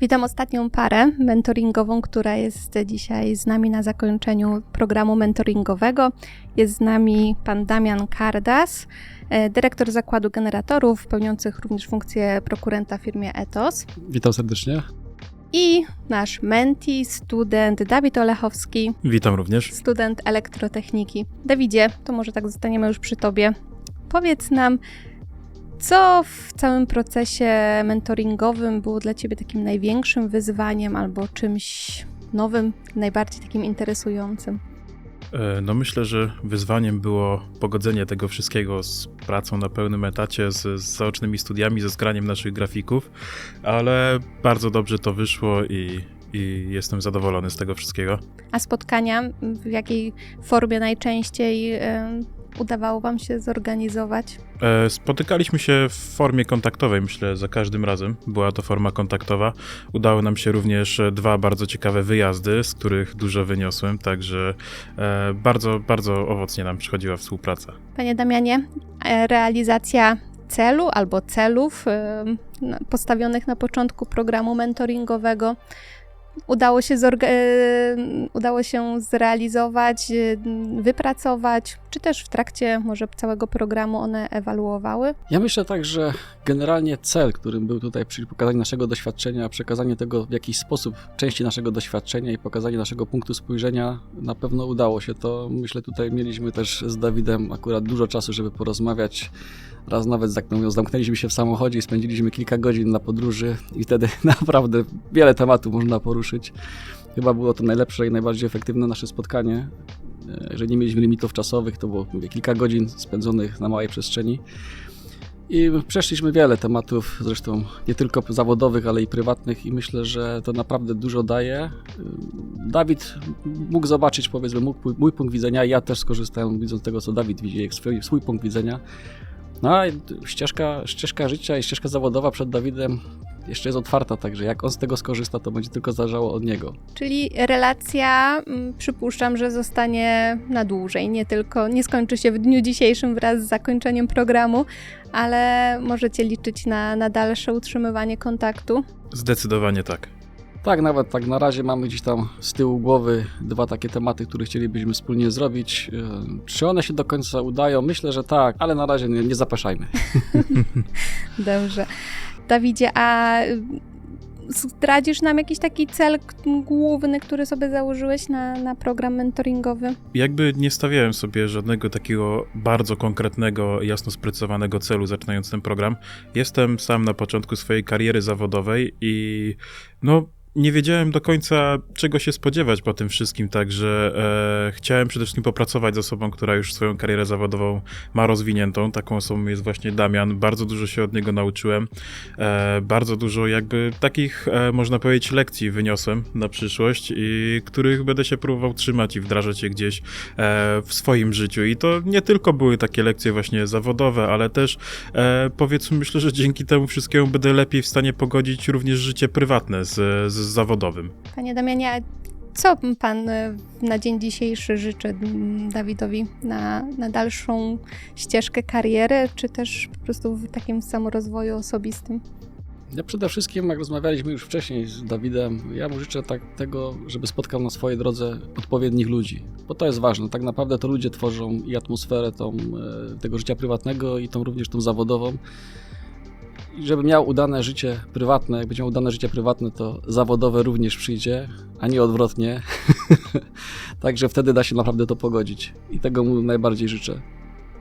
Witam ostatnią parę mentoringową, która jest dzisiaj z nami na zakończeniu programu mentoringowego. Jest z nami pan Damian Kardas, e, dyrektor zakładu generatorów, pełniących również funkcję prokurenta w firmie Etos. Witam serdecznie. I nasz menti, student Dawid Olechowski, Witam również. student elektrotechniki. Dawidzie, to może tak zostaniemy już przy tobie. Powiedz nam, co w całym procesie mentoringowym było dla ciebie takim największym wyzwaniem albo czymś nowym, najbardziej takim interesującym? E, No myślę, że wyzwaniem było pogodzenie tego wszystkiego z pracą na pełnym etacie, z, z zaocznymi studiami, ze zgraniem naszych grafików, ale bardzo dobrze to wyszło i, i jestem zadowolony z tego wszystkiego. A spotkania, w jakiej formie najczęściej udawało wam się zorganizować? E, Spotykaliśmy się w formie kontaktowej, myślę, za każdym razem. Była to forma kontaktowa. Udało nam się również e, dwa bardzo ciekawe wyjazdy, z których dużo wyniosłem, także e, bardzo, bardzo owocnie nam przychodziła współpraca. Panie Damianie, e, realizacja celu albo celów na- postawionych na początku programu mentoringowego udało się, e, udało się zrealizować, e, wypracować, czy też w trakcie może całego programu one ewaluowały? Ja myślę tak, że generalnie cel, którym był tutaj przy pokazaniu naszego doświadczenia, przekazanie tego w jakiś sposób części naszego doświadczenia i pokazanie naszego punktu spojrzenia, na pewno udało się. To myślę tutaj mieliśmy też z Dawidem akurat dużo czasu, żeby porozmawiać. Raz nawet zamknę- zamknęliśmy się w samochodzie i spędziliśmy kilka godzin na podróży i wtedy naprawdę wiele tematów można poruszyć. Chyba było to najlepsze i najbardziej efektywne nasze spotkanie. E, Jeżeli nie mieliśmy limitów czasowych, to było mówię, kilka godzin spędzonych na małej przestrzeni. I przeszliśmy wiele tematów, zresztą nie tylko zawodowych, ale i prywatnych, i myślę, że to naprawdę dużo daje. Dawid mógł zobaczyć, powiedzmy, mój punkt widzenia, ja też skorzystałem, widząc tego, co Dawid widzi, swój, swój punkt widzenia. No a ścieżka, ścieżka życia i ścieżka zawodowa przed Dawidem jeszcze jest otwarta, także jak on z tego skorzysta, to będzie tylko zależało od niego. Czyli relacja, mm, przypuszczam, że zostanie na dłużej, nie tylko, nie skończy się w dniu dzisiejszym wraz z zakończeniem programu, ale możecie liczyć na, na dalsze utrzymywanie kontaktu. Zdecydowanie tak. Tak, nawet tak na razie mamy gdzieś tam z tyłu głowy dwa takie tematy, które chcielibyśmy wspólnie zrobić. Yy, Czy one się do końca udają? Myślę, że tak, ale na razie nie, nie zapeszajmy. Dobrze. Dawidzie, a y, zdradzisz nam jakiś taki cel główny, który sobie założyłeś na, na program mentoringowy? Jakby nie stawiałem sobie żadnego takiego bardzo konkretnego, jasno sprecyzowanego celu, zaczynając ten program. Jestem sam na początku swojej kariery zawodowej i no. Nie wiedziałem do końca, czego się spodziewać po tym wszystkim, także e, chciałem przede wszystkim popracować z osobą, która już swoją karierę zawodową ma rozwiniętą. Taką osobą jest właśnie Damian. Bardzo dużo się od niego nauczyłem. E, bardzo dużo jakby takich, e, można powiedzieć, lekcji wyniosłem na przyszłość i których będę się próbował trzymać i wdrażać je gdzieś e, w swoim życiu. I to nie tylko były takie lekcje właśnie zawodowe, ale też e, powiedzmy, myślę, że dzięki temu wszystkiemu będę lepiej w stanie pogodzić również życie prywatne z, z zawodowym. Panie Damianie, a co pan y, na dzień dzisiejszy życzy Dawidowi na, na dalszą ścieżkę kariery, czy też po prostu w takim samorozwoju osobistym? Ja przede wszystkim, jak rozmawialiśmy już wcześniej z Dawidem, ja mu życzę tak tego, żeby spotkał na swojej drodze odpowiednich ludzi, bo to jest ważne. Tak naprawdę to ludzie tworzą i atmosferę tą, e, tego życia prywatnego i tą również tą zawodową. Żeby miał udane życie prywatne, jak będzie miał udane życie prywatne, to zawodowe również przyjdzie, a nie odwrotnie. Także wtedy da się naprawdę to pogodzić. I tego mu najbardziej życzę.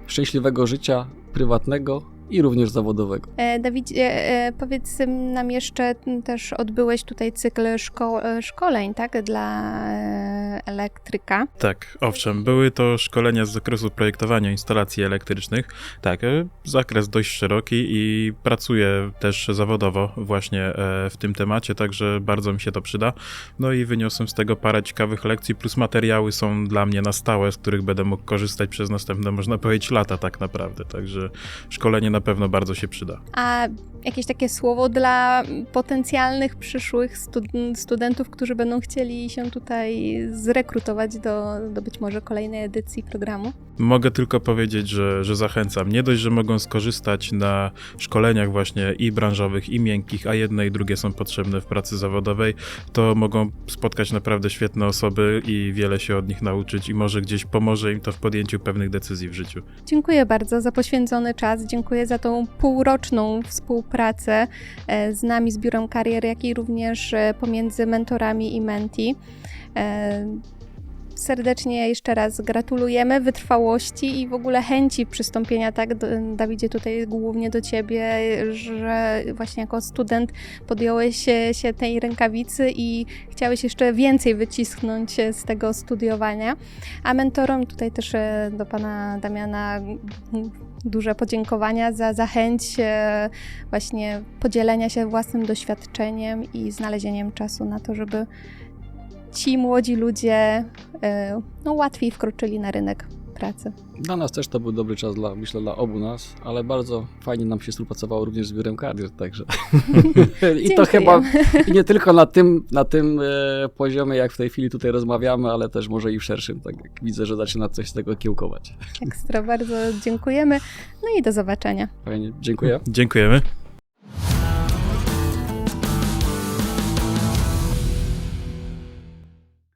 Szczęśliwego życia prywatnego i również zawodowego. E, Dawidzie, e, powiedz nam jeszcze, też odbyłeś tutaj cykl szko- e, szkoleń, tak, dla e, elektryka. Tak, owszem, były to szkolenia z zakresu projektowania instalacji elektrycznych. Tak, e, zakres dość szeroki i pracuję też zawodowo właśnie e, w tym temacie, także bardzo mi się to przyda. No i wyniosłem z tego parę ciekawych lekcji, plus materiały są dla mnie na stałe, z których będę mógł korzystać przez następne, można powiedzieć, lata tak naprawdę. Także szkolenie na pewno bardzo się przyda. A jakieś takie słowo dla potencjalnych przyszłych stud- studentów, którzy będą chcieli się tutaj zrekrutować do, do być może kolejnej edycji programu? Mogę tylko powiedzieć, że, że zachęcam. Nie dość, że mogą skorzystać na szkoleniach właśnie i branżowych, i miękkich, a jedne i drugie są potrzebne w pracy zawodowej, to mogą spotkać naprawdę świetne osoby i wiele się od nich nauczyć i może gdzieś pomoże im to w podjęciu pewnych decyzji w życiu. Dziękuję bardzo za poświęcony czas. Dziękuję za tą półroczną współpracę e, z nami, z Biurem Karier, jak i również e, pomiędzy mentorami i menti. Serdecznie jeszcze raz gratulujemy wytrwałości i w ogóle chęci przystąpienia, tak, Dawidzie, tutaj głównie do ciebie, że właśnie jako student podjąłeś się, tej rękawicy i chciałeś jeszcze więcej wycisnąć z tego studiowania. A mentorom tutaj też e, do pana Damiana duże podziękowania za, za chęć e, właśnie podzielenia się własnym doświadczeniem i znalezieniem czasu na to, żeby ci młodzi ludzie e, no, łatwiej wkroczyli na rynek pracy. Dla nas też to był dobry czas, dla, myślę, dla obu nas, ale bardzo fajnie nam się współpracowało również z biurem karier, także. I to chyba nie tylko na tym, na tym e, poziomie, jak w tej chwili tutaj rozmawiamy, ale też może i w szerszym. Tak jak widzę, że zaczyna coś z tego kiełkować. Ekstra, bardzo dziękujemy. No i do zobaczenia. Fajnie, dziękuję. Dziękujemy.